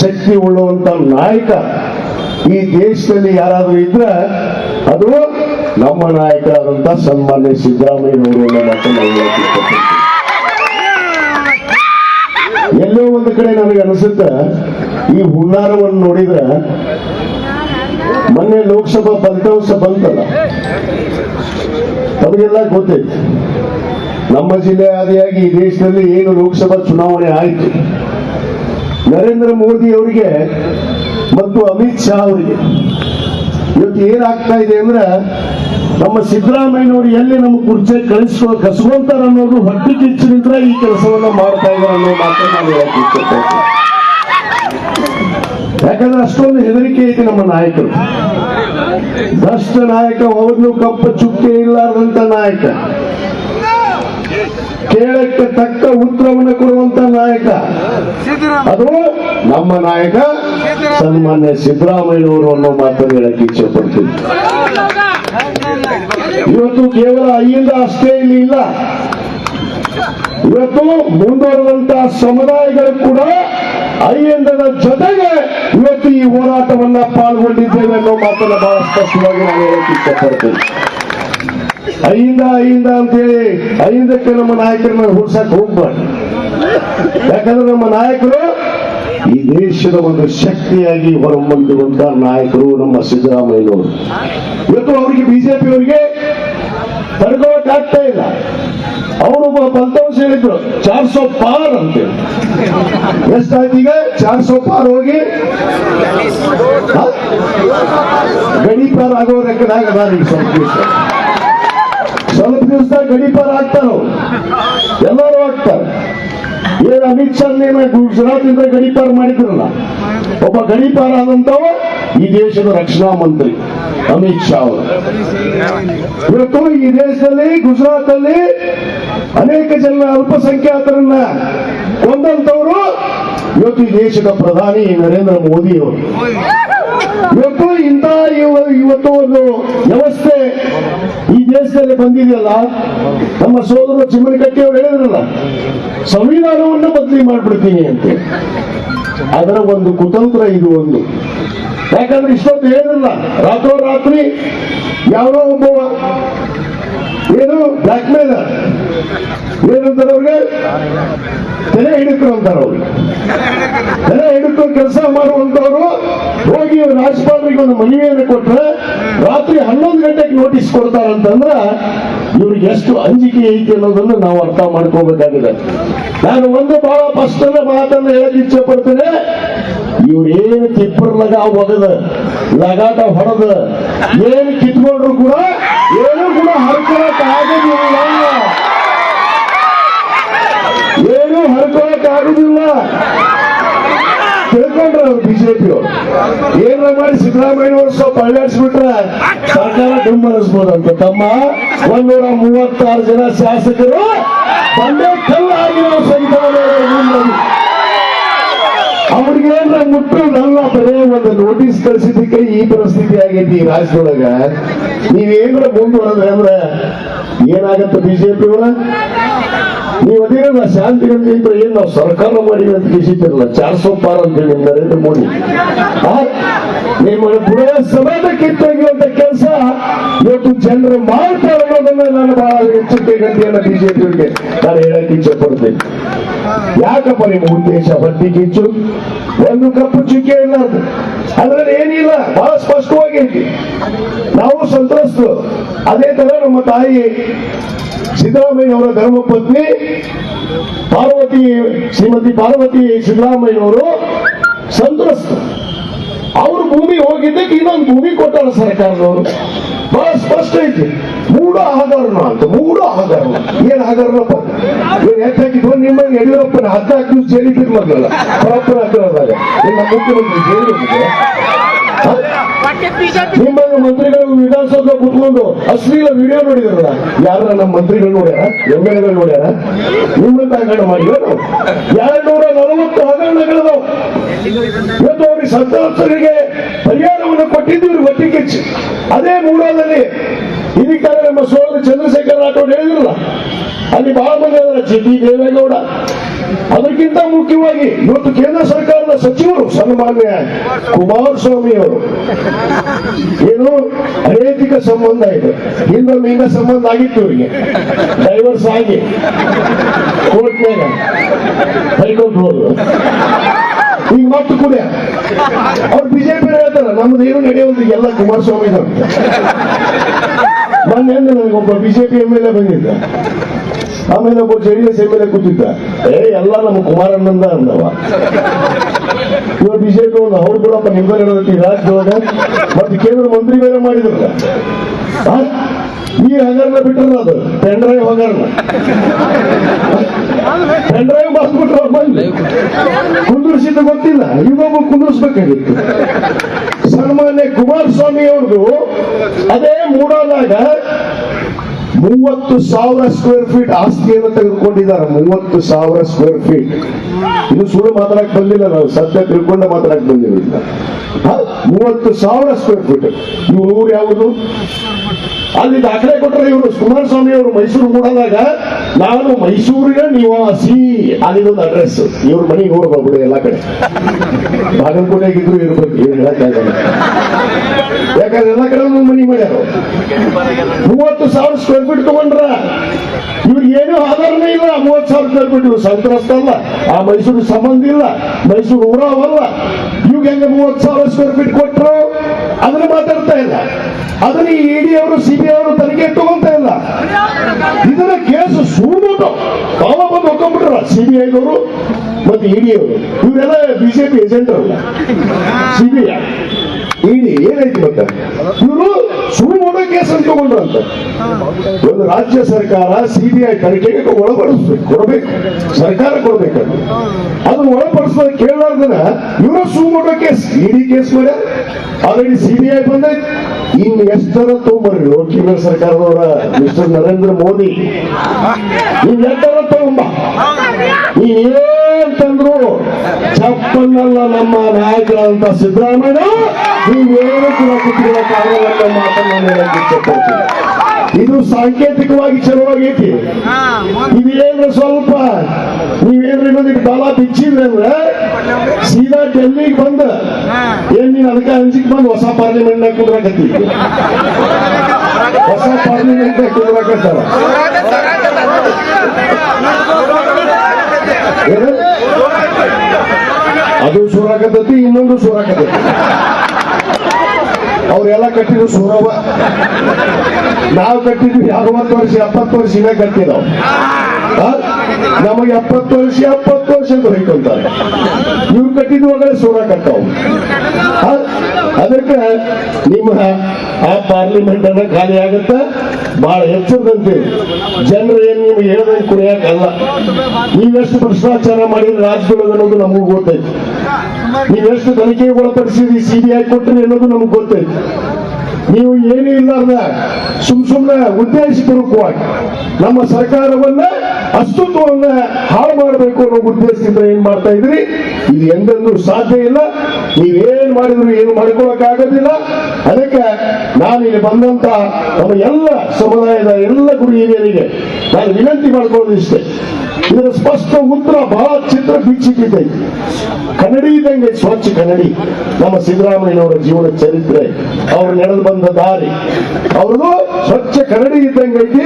ಶಕ್ತಿ ಉಳ್ಳುವಂತ ನಾಯಕ ಈ ದೇಶದಲ್ಲಿ ಯಾರಾದರೂ ಇದ್ರೆ ಅದು ನಮ್ಮ ನಾಯಕರಾದಂತ ಸನ್ಮಾನ್ಯ ಸಿದ್ದರಾಮಯ್ಯನವರು ಎಲ್ಲೋ ಒಂದು ಕಡೆ ನನಗೆ ಅನಿಸುತ್ತೆ, ಈ ಹುನ್ನಾರವನ್ನು ನೋಡಿದ್ರೆ ಮೊನ್ನೆ ಲೋಕಸಭಾ ಫಲಿತಾಂಶ ಬಂತಲ್ಲ. ತಮಗೆಲ್ಲ ಗೊತ್ತೈತಿ. ನಮ್ಮ ಜಿಲ್ಲೆ ಆದಿಯಾಗಿ ಈ ದೇಶದಲ್ಲಿ ಏನು ಲೋಕಸಭಾ ಚುನಾವಣೆ ಆಯಿತು. ನರೇಂದ್ರ ಮೋದಿ ಅವರಿಗೆ ಮತ್ತು ಅಮಿತ್ ಶಾ ಅವರಿಗೆ ಇವತ್ತು ಏನಾಗ್ತಾ ಇದೆ ಅಂದ್ರೆ ನಮ್ಮ ಸಿದ್ದರಾಮಯ್ಯನವರು ಎಲ್ಲಿ ನಮ್ಮ ಕುರ್ಚಿ ಕಳಿಸುವ ಕಸ್ಕೊಂತಾರ ಅನ್ನೋದು ಹೊಟ್ಟಿ ಕಿಚ್ಚಿನಿಂದ ಈ ಕೆಲಸವನ್ನ ಮಾಡ್ತಾ ಇದ್ದಾರೆ ಅನ್ನೋ ಮಾತನ್ನ ಯಾಕಂದ್ರೆ ಅಷ್ಟೊಂದು ಹೆದರಿಕೆ ಐತಿ ನಮ್ಮ ನಾಯಕರು. ಭ್ರಷ್ಟ ನಾಯಕ ಅವನು ಕಪ್ಪ ಚುಕ್ಕೆ ಇಲ್ಲಾರ್ದಂತ ನಾಯಕ. ಕೇಳಕ್ಕೆ ತಕ್ಕ ಉತ್ತರವನ್ನು ಕೊಡುವಂತ ನಾಯಕ. ಅದು ನಮ್ಮ ನಾಯಕ ಸನ್ಮಾನ್ಯ ಸಿದ್ದರಾಮಯ್ಯನವರು ಅನ್ನೋ ಮಾತನ್ನು ಹೇಳಕ್ಕೆ ಇಚ್ಛೆ ಪಡ್ತೀನಿ. ಇವತ್ತು ಕೇವಲ ಅಲ್ಲಿಂದ ಅಷ್ಟೇ ಇಲ್ಲಿ ಇಲ್ಲ. ಇವತ್ತು ಮುಂದುವರೆದಂತಹ ಸಮುದಾಯಗಳು ಕೂಡ ಐಎಂದದ ಜೊತೆಗೆ ಇವತ್ತು ಈ ಹೋರಾಟವನ್ನ ಪಾಲ್ಗೊಂಡಿದ್ದೇವೆ ಅನ್ನೋ ಮಾತನ್ನ ಬಹಳ ಸ್ಪಷ್ಟವಾಗಿ ನಾನು ಹೇಳಕ್ಕೆ ಇಷ್ಟಪಡ್ತೀನಿ ಐಯಿಂದ ಐಂದ ಅಂತೇಳಿ ಐಂದಕ್ಕೆ ನಮ್ಮ ನಾಯಕರನ್ನ ಹುಡ್ಸಕ್ ಹೋಗ್ಬಾರ್ದು. ಯಾಕಂದ್ರೆ ನಮ್ಮ ನಾಯಕರು ಈ ದೇಶದ ಒಂದು ಶಕ್ತಿಯಾಗಿ ಹೊರಬಂದಿರುವಂತ ನಾಯಕರು ನಮ್ಮ ಸಿದ್ದರಾಮಯ್ಯನವರು. ಇವತ್ತು ಅವರಿಗೆ ಬಿಜೆಪಿ ಅವರಿಗೆ ಆಗ್ತಾ ಇಲ್ಲ. ಅವರು ಫಲಿತಾಂಶ ಹೇಳಿದ್ರು ಚಾರ್ ಸೋ ಪಾರ್ ಅಂತೇಳಿ. ಎಷ್ಟಾಯ್ತು ಈಗ? ಚಾರ್ ಸೋ ಪಾರ್ ಹೋಗಿ ಗಣಿ ಪಾರ್ ಆಗೋ ಲೆಕ್ಕದಾಗ ಅದಾರ ಈಗ ಆಗ್ತಾರೋ? ಎಲ್ಲರೂ ಆಗ್ತಾರೆ. ಏನ್ ಅಮಿತ್ ಶಾ ಗುಜರಾತ್ ಇಂದ ಗಡಿಪಾರ ಮಾಡಿದ್ರಲ್ಲ? ಒಬ್ಬ ಗಡಿಪಾರ ಆದಂತವ ಈ ದೇಶದ ರಕ್ಷಣಾ ಮಂತ್ರಿ ಅಮಿತ್ ಶಾ ಅವರು. ಇವತ್ತು ಈ ದೇಶದಲ್ಲಿ ಗುಜರಾತ್ ಅಲ್ಲಿ ಅನೇಕ ಜನ ಅಲ್ಪಸಂಖ್ಯಾತರನ್ನ ಕೊಂದಂತವರು ಇವತ್ತು ಈ ದೇಶದ ಪ್ರಧಾನಿ ನರೇಂದ್ರ ಮೋದಿ ಅವರು. ಇವತ್ತು ಇಂಥ ಇವತ್ತು ಒಂದು ವ್ಯವಸ್ಥೆ ಈ ದೇಶದಲ್ಲಿ ಬಂದಿದೆಯಲ್ಲ, ನಮ್ಮ ಸೋದರ ಚಿಮ್ಮನಕಟ್ಟಿ ಅವರು ಹೇಳಿದ್ರಲ್ಲ, ಸಂವಿಧಾನವನ್ನು ಬದಲಿ ಮಾಡ್ಬಿಡ್ತೀನಿ ಅಂತ. ಅದರ ಒಂದು ಕುತಂತ್ರ ಇದು ಒಂದು. ಯಾಕಂದ್ರೆ ಇಷ್ಟೊತ್ತು ಹೇಳಿದ್ರಲ್ಲ, ರಾತ್ರೋರಾತ್ರಿ ಯಾವನೋ ಒಬ್ಬ ಏನು ಬ್ಲಾಕ್ ಮೇಲ್ ಏನಂತಾರೆ ಅವ್ರಿಗೆ ತಲೆ ಹಿಡಿತರು ಅಂತಾರೆ ತಲೆ ಹಿಡಿದು ಕೆಲಸ ಮಾಡುವಂತವರು ಹೋಗಿ ರಾಜ್ಯಪಾಲರಿಗೆ ಒಂದು ಮನವಿಯನ್ನು ಕೊಟ್ರೆ ರಾತ್ರಿ ಹನ್ನೊಂದು ಗಂಟೆಗೆ ನೋಟಿಸ್ ಕೊಡ್ತಾರಂತಂದ್ರ ಇವ್ರಿಗೆ ಎಷ್ಟು ಅಂಜಿಕೆ ಐತಿ ಅನ್ನೋದನ್ನು ನಾವು ಅರ್ಥ ಮಾಡ್ಕೋಬೇಕಾಗಿದೆ. ನಾನು ಒಂದು ಬಹಳ ಸ್ಪಷ್ಟದ ಮಾತನ್ನು ಹೇಳಕ್ ಇಚ್ಛೆ ಪಡ್ತೇನೆ ಇವ್ರೇನು ತಿಪ್ಪರ್ ಲಗ ಒಗದ, ಲಗಾಟ ಹೊಡೆದ, ಏನು ಕಿತ್ಕೊಂಡ್ರು ಕೂಡ ಏನು ಕೂಡ ಹರ್ಕೊಳಕ್ ಆಗೋದಿಲ್ಲ ಏನು ಹರ್ಕೊಳಕ್ ಆಗುದಿಲ್ಲ ತಿಳ್ಕೊಂಡ್ರ ಅವ್ರು ಬಿಜೆಪಿ ಅವರು ಏನ ಮಾಡಿ ಸಿದ್ದರಾಮಯ್ಯ ಸ್ವಲ್ಪ ಅಳ್ಳಾಡ್ಸ್ಬಿಟ್ರೆ ಸರ್ಕಾರ ಡುಮ್ ಅಂತ ತಮ್ಮ ಒಂದೂರ ಮೂವತ್ತಾರು ಜನ ಶಾಸಕರು ಬಂಡೆ ಕಲ್ಲಾಗಿರೋ ಸಂತಾನ ಅವ್ರಿಗೇನ್ರ ಮುಟ್ಟು ನನ್ನ ಬರೇ ಒಂದು ನೋಟಿಸ್ ಕಳಿಸಿದ್ದಕ್ಕೆ ಈ ಪರಿಸ್ಥಿತಿ ಆಗೈತಿ ಈ ರಾಜ್ಯದೊಳಗ. ನೀವೇನ್ರ ಮುಂದುವರೆದ್ರೆ ಅಂದ್ರೆ ಏನಾಗತ್ತೆ ಬಿಜೆಪಿ ಅವರ ನೀವು ಅದೇನಲ್ಲ ಶಾಂತಿ ಇದ್ರೆ ಏನ್ ನಾವು ಸರ್ಕಾರ ಮಾಡಿದ ಅಂತ ಕಿಸಿತಿರಲ್ಲ ಚಾರ್ ಸೋ ಪಾರ್ ಅಂತೇಳಿ ನರೇಂದ್ರ ಮೋದಿ. ನಿಮ್ಮ ಬುಡ ಸಮಾಜ ಕಿತ್ತೊಗೆಯುವಂತ ಕೆಲಸ, ಇವತ್ತು ಜನರು ಮಾಡ್ತಾರೆ ಅನ್ನೋದನ್ನ ನಾನು ಬಹಳ ಎಚ್ಚರಿಕೆ ಗಂಟೆಯನ್ನ ಬಿಜೆಪಿಯವರಿಗೆ ನಾನು ಹೇಳಕ್ ಇಚ್ಛೆ ಪಡ್ತೇನೆ. ಯಾಕಪ್ಪ ನಿಮ್ಮ ಉದ್ದೇಶ ಹೊಟ್ಟಿ ಕಿಚ್ಚು ಒಂದು ಕಪ್ಪು ಚುಕ್ಕೆ ಇಲ್ಲ ಅದು. ಅದ್ರಲ್ಲಿ ಏನಿಲ್ಲ, ಬಹಳ ಸ್ಪಷ್ಟವಾಗಿ ನಾವು ಸಂತ್ರಸ್ತರು. ಅದೇ ತರ ನಮ್ಮ ತಾಯಿ ಸಿದ್ದರಾಮಯ್ಯ ಅವರ ಧರ್ಮಪತ್ನಿ ಪಾರ್ವತಿ ಶ್ರೀಮತಿ ಪಾರ್ವತಿ ಸಿದ್ದರಾಮಯ್ಯನವರು ಸಂತ್ರಸ್ತ. ಅವರು ಭೂಮಿ ಹೋಗಿದ್ದಕ್ಕೆ ಇನ್ನೊಂದು ಭೂಮಿ ಕೊಟ್ಟಾರ ಸರ್ಕಾರದವರು. ಬಹಳ ಸ್ಪಷ್ಟ ಐತಿ. ಮೂಡ ಹಗರಣ ಅಂತ ಮೂಡ ಹಗರಣ ಏನ್ ಹಗರಣಪ್ಪ ಏನ್ ಹೆಚ್ಚಾಕಿದ್ವು ನಿಮ್ಮ ಯಡಿಯೂರಪ್ಪನ ಹದಿನಾಲ್ಕು ದಿವಸ ಜೈಲಿಗೆ ಮಗಲ್ಲ ಪ್ರಾಪರ್ ಹತ್ತಿರದಾಗ ಮುಖ್ಯಮಂತ್ರಿ ಜೈಲಿಗೆ ನಿಮ್ಮ ಮಂತ್ರಿಗಳು ವಿಧಾನಸೌಧ ಕುತ್ಕೊಂಡು ಅಶ್ಲೀಲ ವಿಡಿಯೋ ನೋಡಿದ್ರಲ್ಲ ಯಾರ ನಮ್ಮ ಮಂತ್ರಿಗಳು ನೋಡ್ಯಾರ? ಎಂ ಎಲ್ ಎಗಳು ನೋಡ್ಯಾರ? ನಿಮ್ಮಂತ ಹಗರಣ ಮಾಡಿದ್ರು ಎರಡ್ ನೂರ ನಲವತ್ತು ಹಗರಣಗಳು ಇವತ್ತು ಅವ್ರಿಗೆ ಸಂತ್ರಸ್ತರಿಗೆ ಪರಿಹಾರವನ್ನು ಕೊಟ್ಟಿದ್ದು ಇವ್ರು ಒಟ್ಟಿಗೆ. ಹೆಚ್ಚು ಅದೇ ಮೂಡಾದಲ್ಲಿ ಇದಕ್ಕಾದ್ರೆ ನಮ್ಮ ಸೋದರ ಚಂದ್ರಶೇಖರ್ ರಾಠೋಡ್ ಹೇಳಿದ್ರಲ್ಲ, ಅಲ್ಲಿ ಬಹಳ ಮಂದಿ ಜಿ ಟಿ ದೇವೇಗೌಡ. ಅದಕ್ಕಿಂತ ಮುಖ್ಯವಾಗಿ ಇವತ್ತು ಕೇಂದ್ರ ಸರ್ಕಾರದ ಸಚಿವರು ಸನ್ಮಾನ್ಯ ಕುಮಾರಸ್ವಾಮಿ ಅವರು ಏನು ಅನೈತಿಕ ಸಂಬಂಧ ಇದೆ. ಹಿಂದೊಮ್ಮೆ ಮೀನ ಸಂಬಂಧ ಆಗಿತ್ತು ಇವರಿಗೆ. ಡೈವರ್ಸ್ ಆಗಿ. ಕೋರ್ಟ್ನಾಗ ಹೈಕೋರ್ಟ್ ಹೋದ್ರು. ಈಗ ಮತ್ತೆ ಕೂಡ. ಅವ್ರು ಬಿಜೆಪಿ ಹೇಳ್ತಾರ, ನಮ್ದು ಏನು ನಡೆಯೋದು ಎಲ್ಲ ಕುಮಾರಸ್ವಾಮಿ ಮೊನ್ನೆ ನನಗೊಬ್ಬ ಬಿಜೆಪಿ ಎಂ ಎಲ್ ಎ ಬಂದಿದ್ದ. ಆಮೇಲೆ ಒಬ್ಬ J D S M L A ಕೂತಿದ್ದ. ಏ, ಎಲ್ಲ ನಮ್ಮ ಕುಮಾರಣ್ಣಂದ ಅಂದವ. ಇವಾಗ ಬಿಜೆಪಿ ಒಂದು ಅವ್ರು ಕೂಡಪ್ಪ ನಿಮ್ಗೆ ಇರೋದಕ್ಕೆ ರಾಜ್ಯದೊಳಗ ಮತ್ತೆ ಕೇಂದ್ರ ಮಂತ್ರಿ ಬೇರೆ ಮಾಡಿದ್ರಲ್ಲ? ಈ ಹಗರಣ ಬಿಟ್ಟರು ಅದು. ಪೆಂಡ್ರೈವ್ ಹಗರಣ. ಪೆಂಡ್ರೈವ್ ಡ್ರೈವ್ ಅವ್ರು ಬಂದು ಗೊತ್ತಿಲ್ಲ. ಇವಾಗ ಕುಂದರ್ಸ್ಬೇಕಾಗಿತ್ತು. ಸನ್ಮಾನ್ಯ ಕುಮಾರಸ್ವಾಮಿ ಅವ್ರದ್ದು ಅದೇ ಮೂಡೋದಾಗ ಮೂವತ್ತು ಸಾವಿರ ಸ್ಕ್ವೇರ್ ಫೀಟ್ ಆಸ್ತಿಯನ್ನು ತೆಗೆದುಕೊಂಡಿದ್ದಾರೆ. ಮೂವತ್ತು ಸಾವಿರ ಸ್ಕ್ವೇರ್ ಫೀಟ್ ಇದು ಸುಳ್ಳು ಮಾತಾಡಕ್ ಬಂದಿಲ್ಲ ನಾವು ಸದ್ಯ ತಿಳ್ಕೊಂಡ ಮಾತಾಡಕ್ ಬಂದಿರಲಿಲ್ಲ ಮೂವತ್ತು ಸಾವಿರ ಸ್ಕ್ವೇರ್ ಫೀಟ್ ಇವ್ರ ಯಾವುದು? ಅಲ್ಲಿ ದಾಖಲೆ ಕೊಟ್ಟರೆ ಇವರು ಕುಮಾರಸ್ವಾಮಿ ಅವರು ಮೈಸೂರು ಮೂಡೋದಾಗ ನಾನು ಮೈಸೂರಿನ ನಿವಾಸಿ. ಅಲ್ಲಿದೊಂದು ಅಡ್ರೆಸ್ ಇವ್ರ ಮನೆಗೆ ಹೋಗ್ಬಿಡು ಎಲ್ಲ ಕಡೆ. ಬಾಗಲಕೋಟೆಗಿದ್ರು ಇರ್ಬೇಕು, ಏನ್ ಹೇಳಕ್ಕಾಗಲ್ಲ ಯಾಕಂದ್ರೆ ಎಲ್ಲ ಕಡೆ ಒಂದೊಂದು ಮನೆ ಮಾಡ್ಯಾರ. ಮೂವತ್ತು ಸಾವಿರ ಸ್ಕ್ವೇರ್ ಫೀಟ್ ತಗೊಂಡ್ರ. ಇವ್ರಿಗೆ ಏನೂ ಆಧಾರನೇ ಇಲ್ಲ. ಮೂವತ್ತು ಸಾವಿರ ಸ್ಕ್ವೇರ್ ಫೀಟ್ ಇವ್ರು ಸಂತ್ರಸ್ತ ಅಲ್ಲ. ಆ ಮೈಸೂರು ಸಂಬಂಧ ಇಲ್ಲ. ಮೈಸೂರು ಊರವಲ್ಲ. ಇವ್ಗೆ ಹೆಂಗ ಮೂವತ್ತು ಸಾವಿರ ಸ್ಕ್ವೇರ್ ಫೀಟ್ ಕೊಟ್ಟರು ಅದನ್ನ ಮಾತಾಡ್ತಾ ಇಲ್ಲ. ಅದನ್ನ ಇಡಿ ಅವರು ಸಿಬಿಐ ಅವರು ತನಿಖೆ ತಗೊಂತ ಇಲ್ಲ. ಇದನ್ನ ಕೇಸ್ ಸುಳ್ಳು ತಾವ ಬಂದು ಒಕ್ಕೊಂಡ್ಬಿಟ್ರ. ಸಿಬಿಐದವರು ಮತ್ತೆ ಇಡಿ ಅವರು. ಇವರೆಲ್ಲ ಬಿಜೆಪಿ ಏಜೆಂಟ್ ಅಲ್ಲ ಸಿಬಿಐ ಇಡಿ ಏನೈತಿ ಮತ್ತೆ ಇವರು ಸುಳ್ಳು ಕೇಸ್ ಅಂತ ತಗೊಂಡ್ರಂತ. ಒಂದು ರಾಜ್ಯ ಸರ್ಕಾರ ಸಿಬಿಐ ತನಿಖೆಗೆ ಒಳಪಡಿಸ್ಬೇಕು ಕೊಡಬೇಕು ಸರ್ಕಾರ ಕೊಡ್ಬೇಕು ಅದನ್ನ ಒಳಪಡಿಸೋ ಕೇಳಲಾರ್ದನ ಇವರ ಮಾಡೋ ಕೇಸ್ ಇಡಿ ಕೇಸ್ ಮೇಲೆ ಆಲ್ರೆಡಿ ಸಿಬಿಐ ಬಂದೆ. ಇನ್ನು ಎಷ್ಟರ ತೊಗೊಂಬರ್ರಿ? ಕೇಂದ್ರ ಸರ್ಕಾರದವರ ಮಿಸ್ಟರ್ ನರೇಂದ್ರ ಮೋದಿ. ಈ ಎಷ್ಟರ ತಗೊಂಬ? ನೀನ್ ಏನ್ ತಂದ್ರು ಚಪ್ಪನ್ನಲ್ಲ ನಮ್ಮ ನಾಯಕರಾದಂತ ಸಿದ್ದರಾಮಯ್ಯ ನೀವೇನು ಕೂಡ ಕೊಟ್ಟಿರುವ ಅನ್ನೋ ಮಾತನ್ನ ಇದು ಸಾಂಕೇತಿಕವಾಗಿ ಚಲುವಾಗೈತಿ. ಇದೇನ್ರ ಸ್ವಲ್ಪ, ನೀವೇನ್ರಿ ಇನ್ನೊಂದಿಟ್ಟು ಬಾಲ ಬಿಚ್ಚಿದ್ರೆ ಅಂದ್ರೆ, ಸೀದಾ ಡೆಲ್ಲಿಗೆ ಬಂದ, ಏನ್ ನೀನ್ ಅದಕ್ಕೆ ಅಂಜಿಕ್ ಬಂದು ಹೊಸ ಪಾರ್ಲಿಮೆಂಟ್ ನಾಗ ಕುದ್ರಾಕತ್ತಿ? ಹೊಸ ಪಾರ್ಲಿಮೆಂಟ್ ನಾಗ ಕುದ್ರಾಕತ್ತಾರ? ಅದು ಸುರಾಕತೈತಿ ಇನ್ನೊಂದು ಸುರಾಕತೈತಿ ಅವ್ರೆಲ್ಲ ಕಟ್ಟಿದ್ರು ಸುರವ. ನಾವು ಕಟ್ಟಿದ್ವಿ ಅರವತ್ತು ವರ್ಷ, ಎಪ್ಪತ್ತು ವರ್ಷ ಇವೇ ಕಟ್ಟಿದವು ನಮಗೆ ಎಪ್ಪತ್ತು ವರ್ಷ ಎಪ್ಪತ್ತು ವರ್ಷ ಅಂತ ಇವ್ರು ಕಟ್ಟಿದ್ವು ಒಳಗಡೆ ಸೂರ ಕಟ್ಟವು? ಅದಕ್ಕೆ ನಿಮ್ಮ ಆ ಪಾರ್ಲಿಮೆಂಟ್ ಅನ್ನ ಖಾಲಿ ಆಗುತ್ತ? ಬಹಳ ಎಚ್ಚರದಂತೆ ಜನರು ಏನು ನಿಮ್ಗೆ ಹೇಳ್ದಂಗೆ ಕುಡಿಯಕ್ಕಲ್ಲ ನೀವೆಷ್ಟು ಭ್ರಷ್ಟಾಚಾರ ಮಾಡಿದ್ರೆ ರಾಜ್ಯದೊಳಗೆ ಅನ್ನೋದು ನಮಗೂ ಗೊತ್ತೈತಿ ನೀವೆಷ್ಟು ತನಿಖೆಗೆ ಒಳಪಡಿಸಿದ್ರಿ ಸಿಬಿಐ ಕೊಟ್ಟ್ರಿ ಅನ್ನೋದು ನಮಗೆ ಗೊತ್ತೈತಿ ನೀವು ಏನೂ ಇಲ್ಲಾರ್ದ, ಸುಮ್ ಸುಮ್ಮನೆ ಉದ್ದೇಶಪೂರ್ವಕವಾಗಿ ನಮ್ಮ ಸರ್ಕಾರವನ್ನ ಅಸ್ತಿತ್ವವನ್ನ ಹಾಳು ಮಾಡಬೇಕು ಅನ್ನೋ ಉದ್ದೇಶದಿಂದ ಏನ್ ಮಾಡ್ತಾ ಇದ್ರಿ? ಇದು ಎಂದೆಂದೂ ಸಾಧ್ಯ ಇಲ್ಲ. ನೀವೇನ್ ಮಾಡಿದ್ರು ಏನು ಮಾಡ್ಕೊಳಕ್ ಆಗೋದಿಲ್ಲ ಅದಕ್ಕೆ ನಾನು ಇಲ್ಲಿ ಬಂದಂತ ನಮ್ಮ ಎಲ್ಲ ಸಮುದಾಯದ ಎಲ್ಲ ಗುರು ಹಿರಿಯರಿಗೆ ನಾನು ವಿನಂತಿ ಮಾಡ್ಕೊಳ್ಳೋದು ಇಷ್ಟೇ ಇದರ ಸ್ಪಷ್ಟ ಉತ್ತರ ಬಹಳ ಚಿತ್ರ ಬಿಚ್ಚಿಟ್ಟಿದೆ ಕನ್ನಡಿ ಇದ್ದಂಗೆ ಸ್ವಚ್ಛ ಕನ್ನಡಿ. ನಮ್ಮ ಸಿದ್ದರಾಮಯ್ಯನವರ ಜೀವನ ಚರಿತ್ರೆ, ಅವ್ರು ನಡೆದು ಬಂದ ದಾರಿ. ಅವ್ರದ್ದು ಸ್ವಚ್ಛ ಕನ್ನಡಿ ಇದ್ದಂಗೈತಿ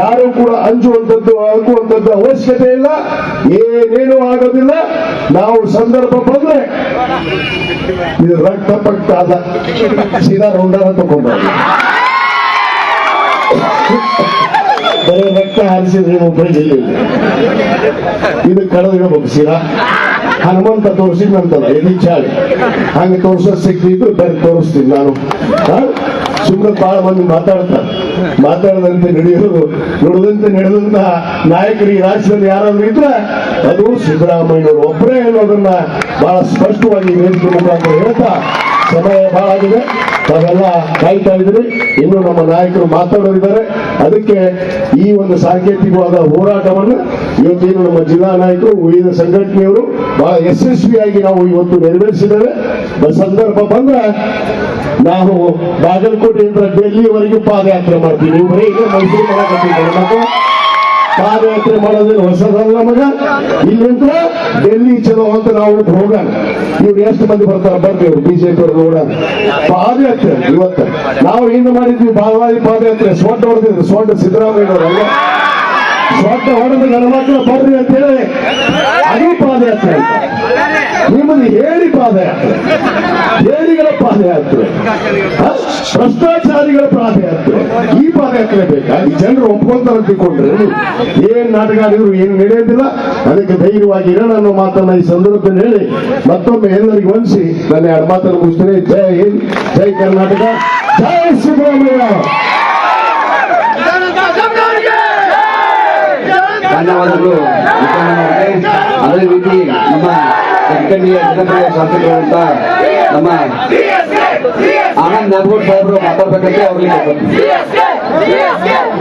ಯಾರು ಕೂಡ ಅಂಜುವಂಥದ್ದು ಹಾಕುವಂಥದ್ದು ಅವಶ್ಯಕತೆ ಇಲ್ಲ. ಏನೇನು ಆಗೋದಿಲ್ಲ. ನಾವು ಸಂದರ್ಭ ಬಂದ್ರೆ ಇದು ರಕ್ತ ಪಕ್ತ ಅದ ಸೀದಾ ರೌಂಡಾರ ತಗೊಂಡ ಬರೀ ರಕ್ತ ಹಾರಿಸಿದ್ರೆ ಮುಂಬೈ ಜಿಲ್ಲೆಯಲ್ಲಿ ಇದು ಕಳೆದಿರಬೇಕು ಸೀರಾ ಹನುಮಂತ ತೋರಿಸಿದ್ನಂತಲ್ಲ ಎಲ್ಲಿ ಚಾಳಿ? ಹಂಗೆ ತೋರ್ಸೋದ್ ಸಿಕ್ತಿದ್ದು ಬೇರೆ ತೋರಿಸ್ತೀನಿ ನಾನು. ಸುಮ್ಮನೆ ಬಹಳ ಮಂದಿ ಮಾತಾಡ್ತಾರೆ. ಮಾತಾಡದಂತೆ ನಡೆಯೋದು, ನುಡಿದಂತೆ ನಡೆದಂತ ನಾಯಕರು ಈ ರಾಜ್ಯದಲ್ಲಿ ಯಾರಾದ್ರೂ ಇದ್ರೆ ಅದು ಸಿದ್ದರಾಮಯ್ಯವರು ಒಬ್ಬರೇ ಹೇಳೋದನ್ನ ಬಹಳ ಸ್ಪಷ್ಟವಾಗಿ ಮುಖಾಂತರ ಹೇಳ್ತಾ ಸಮಯ ಬಹಳ ಆಗಿದೆ. ತಾವೆಲ್ಲ ಕಾಯ್ತಾ ಇದ್ರಿ ಇನ್ನು ನಮ್ಮ ನಾಯಕರು ಮಾತಾಡೋರಿದ್ದಾರೆ. ಅದಕ್ಕೆ ಈ ಒಂದು ಸಾಂಕೇತಿಕವಾದ ಹೋರಾಟವನ್ನು ಇವತ್ತೇನು ನಮ್ಮ ಜಿಲ್ಲಾ ನಾಯಕರು ವಿವಿಧ ಸಂಘಟನೆಯವರು ಬಹಳ ಯಶಸ್ವಿಯಾಗಿ ನಾವು ಇವತ್ತು ನೆರವೇರಿಸಿದ್ದೇವೆ. ಸಂದರ್ಭ ಬಂದ್ರೆ ನಾವು ಬಾಗಲಕೋಟೆಯಿಂದ ಡೆಲ್ಲಿವರೆಗೂ ಪಾದಯಾತ್ರೆ ಮಾಡ್ತೀವಿ. ಬರೀ ಮೈಸೂರು ಪಾದಯಾತ್ರೆ ಮಾಡೋದೇನು ಹೊಸದಲ್ಲ ನಮಗ ಇಲ್ಲಿಂದ ಡೆಲ್ಲಿ ಚಲೋ ಅಂತ ನಾವು ಹೋಗೋಣ. ಇವ್ರು ಎಷ್ಟು ಮಂದಿ ಬರ್ತಾರ ಬರ್ರಿ ಇವ್ರು ಬಿಜೆಪಿ ಅವ್ರು ನೋಡೋಣ. ಪಾದಯಾತ್ರೆ ಇವತ್ತು. ನಾವು ಏನು ಮಾಡಿದ್ವಿ ಬಾಲವಾದಿ ಪಾದಯಾತ್ರೆ. ಸೊಡ್ಡ ಹೊಡೆದಿದ್ರು. ಸೊಡ್ಡ ಸಿದ್ದರಾಮಯ್ಯನವರಲ್ಲ. ಸೊಡ್ಡ ಹೊಡೆದ ಗಣಮಕ್ಕಳ ಬರ್ರಿ ಅಂತ ಹೇಳಿ. ಅದು ಪಾದಯಾತ್ರೆ ನಿಮ್ಮದು ಹೇಳಿ ಪಾದಯಾತ್ರೆ ಹೇರಿಗಳ ಪಾದಯಾತ್ರೆ? ಭ್ರಷ್ಟಾಚಾರಿಗಳ ಪಾದಯಾತ್ರೆ ಈ ಪಾದಯಾತ್ರೆ ಬೇಕಾ? ಜನರು ಒಪ್ಕೊಂತಾರೆ ತಿಳ್ಕೊಂಡ್ರೆ ಏನ್? ನಾಟಕ ಆಡಿದ್ರು, ಏನು ನಡೆಯೋದಿಲ್ಲ? ಅದಕ್ಕೆ ಧೈರ್ಯವಾಗಿ ಇರೋಣ ಅನ್ನೋ ಮಾತನ್ನ ಈ ಸಂದರ್ಭದಲ್ಲಿ ಹೇಳಿ, ಮತ್ತೊಮ್ಮೆ ಎಲ್ಲರಿಗೂ ವಂಚಿ ನನ್ನ ಎರಡು ಮಾತನ್ನು ಮುಗಿಸ್ತೇನೆ. ಜೈ ಹಿಂದ್, ಜೈ ಕರ್ನಾಟಕ, ಜೈ ಸಿದ್ದರಾಮಯ್ಯ! ಧನ್ಯವಾದಗಳು. ಅದೇ ರೀತಿ ನಮ್ಮ ಜಮಖಂಡಿಯ ಜನಪ್ರಿಯ ಶಾಸಕರಾದಂತ ನಮ್ಮ ಆನಂದ್ ನಾಗೂರ್ ಸಾಹೇಬರು ಮಾತಾಡ್ಬೇಕಂತ ಅವ್ರಿಗೆ